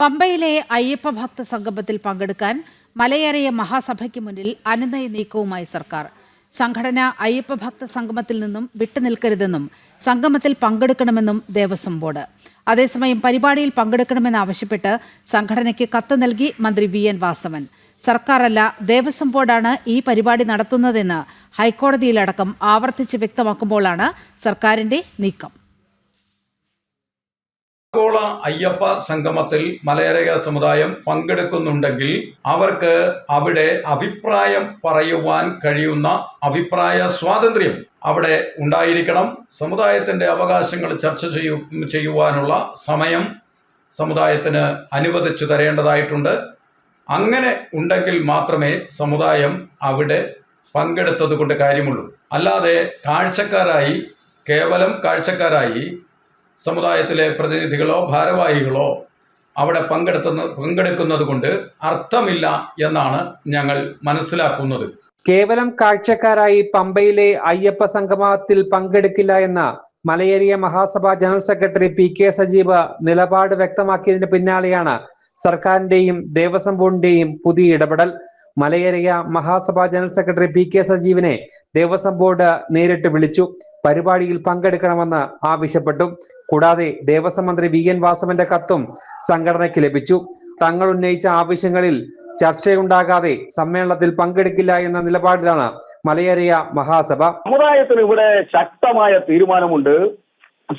പമ്പയിലെ അയ്യപ്പ ഭക്ത സംഗമത്തിൽ പങ്കെടുക്കാൻ മലയേറിയ മഹാസഭയ്ക്ക് മുന്നിൽ അനുനയ നീക്കവുമായി സർക്കാർ. സംഘടന അയ്യപ്പ ഭക്ത സംഗമത്തിൽ നിന്നും വിട്ടുനിൽക്കരുതെന്നും സംഗമത്തിൽ പങ്കെടുക്കണമെന്നും ദേവസ്വം ബോർഡ്. അതേസമയം പരിപാടിയിൽ പങ്കെടുക്കണമെന്നാവശ്യപ്പെട്ട് സംഘടനയ്ക്ക് കത്ത് നൽകി മന്ത്രി വി. എൻ. വാസവൻ. സർക്കാരല്ല ദേവസ്വം ബോർഡാണ് ഈ പരിപാടി നടത്തുന്നതെന്ന് ഹൈക്കോടതിയിലടക്കം ആവർത്തിച്ച് വ്യക്തമാക്കുമ്പോഴാണ് സർക്കാരിന്റെ നീക്കം. ആഗോള അയ്യപ്പ സംഗമത്തിൽ മലയരക സമുദായം പങ്കെടുക്കുന്നുണ്ടെങ്കിൽ അവർക്ക് അവിടെ അഭിപ്രായം പറയുവാൻ കഴിയുന്ന അഭിപ്രായ സ്വാതന്ത്ര്യം അവിടെ ഉണ്ടായിരിക്കണം. സമുദായത്തിന്റെ അവകാശങ്ങൾ ചർച്ച ചെയ്യൂ ചെയ്യുവാനുള്ള സമയം സമുദായത്തിന് അനുവദിച്ചു തരേണ്ടതായിട്ടുണ്ട്. അങ്ങനെ ഉണ്ടെങ്കിൽ മാത്രമേ സമുദായം അവിടെ പങ്കെടുത്തത് കൊണ്ട് കാര്യമുള്ളൂ. അല്ലാതെ കാഴ്ചക്കാരായി കേവലം കാഴ്ചക്കാരായി സമുദായത്തിലെ പ്രതിനിധികളോ ഭാരവാഹികളോ അവിടെ പങ്കെടുത്തുന്ന പങ്കെടുക്കുന്നത് കൊണ്ട് അർത്ഥമില്ല എന്നാണ് ഞങ്ങൾ മനസ്സിലാക്കുന്നത്. കേവലം കാഴ്ചക്കാരായി പമ്പയിലെ അയ്യപ്പ സംഗമത്തിൽ പങ്കെടുക്കില്ല എന്ന Malayaraya Mahasabha general secretary P K Sajeev നിലപാട് വ്യക്തമാക്കിയതിന് പിന്നാലെയാണ് സർക്കാരിന്റെയും ദേവസ്വം ബോർഡിന്റെയും പുതിയ ഇടപെടൽ. Malayaraya Mahasabha general secretary P K സജീവിനെ Devaswom board നേരിട്ട് വിളിച്ചു. പരിപാടിയിൽ പങ്കെടുക്കണമെന്ന് ആവശ്യപ്പെട്ടു. കൂടാതെ ദേവസ്വം മന്ത്രി വി എൻ വാസവന്റെ കത്തും സംഘടനയ്ക്ക് ലഭിച്ചു. തങ്ങൾ ഉന്നയിച്ച ആവശ്യങ്ങളിൽ ചർച്ചയുണ്ടാകാതെ സമ്മേളനത്തിൽ പങ്കെടുക്കില്ല എന്ന നിലപാടിലാണ് മലയേറിയ മഹാസഭ. സമുദായത്തിന് ഇവിടെ ശക്തമായ തീരുമാനമുണ്ട്.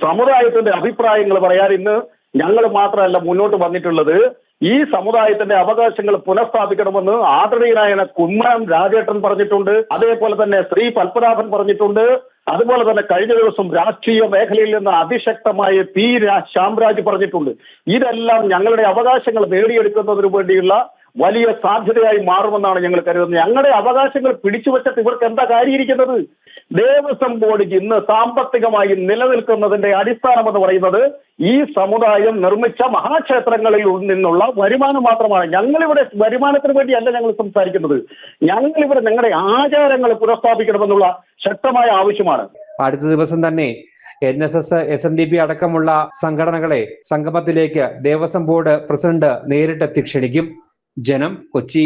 സമുദായത്തിന്റെ അഭിപ്രായങ്ങൾ പറയാൻ ഇന്ന് ഞങ്ങൾ മാത്രമല്ല മുന്നോട്ട് വന്നിട്ടുള്ളത്. ഈ സമുദായത്തിന്റെ അവകാശങ്ങൾ പുനഃസ്ഥാപിക്കണമെന്ന് ആദരണീയനായ കുമ്മനം രാജേട്ടൻ പറഞ്ഞിട്ടുണ്ട്. അതേപോലെ തന്നെ ശ്രീ പത്മനാഭൻ പറഞ്ഞിട്ടുണ്ട്. അതുപോലെ തന്നെ കഴിഞ്ഞ ദിവസം രാഷ്ട്രീയ മേഖലയിൽ നിന്ന് അതിശക്തമായ പി ശ്യാംരാജ് പറഞ്ഞിട്ടുണ്ട്. ഇതെല്ലാം ഞങ്ങളുടെ അവകാശങ്ങൾ നേടിയെടുക്കുന്നതിന് വേണ്ടിയുള്ള വലിയ സാധ്യതയായി മാറുമെന്നാണ് ഞങ്ങൾ കരുതുന്നത്. ഞങ്ങളുടെ അവകാശങ്ങൾ പിടിച്ചു വച്ചിട്ട് ഇവർക്ക് എന്താ കാര്യമിരിക്കുന്നത്? ദേവസ്വം ബോർഡ് ഇന്ന് സാമ്പത്തികമായി നിലനിൽക്കുന്നതിന്റെ അടിസ്ഥാനം എന്ന് പറയുന്നത് ഈ സമുദായം നിർമ്മിച്ച മഹാക്ഷേത്രങ്ങളിൽ നിന്നുള്ള വരുമാനം മാത്രമാണ്. ഞങ്ങളിവിടെ വരുമാനത്തിന് വേണ്ടിയല്ല ഞങ്ങൾ സംസാരിക്കുന്നത്. ഞങ്ങളിവിടെ ഞങ്ങളുടെ ആചാരങ്ങൾ പുനഃസ്ഥാപിക്കണമെന്നുള്ള ശക്തമായ ആവശ്യമാണ്. അടുത്ത ദിവസം തന്നെ N S S S N D P അടക്കമുള്ള സംഘടനകളെ സംഗമത്തിലേക്ക് ദേവസ്വം ബോർഡ് പ്രസിഡന്റ് നേരിട്ടെത്തി ക്ഷണിക്കും ജനം കൊച്ചി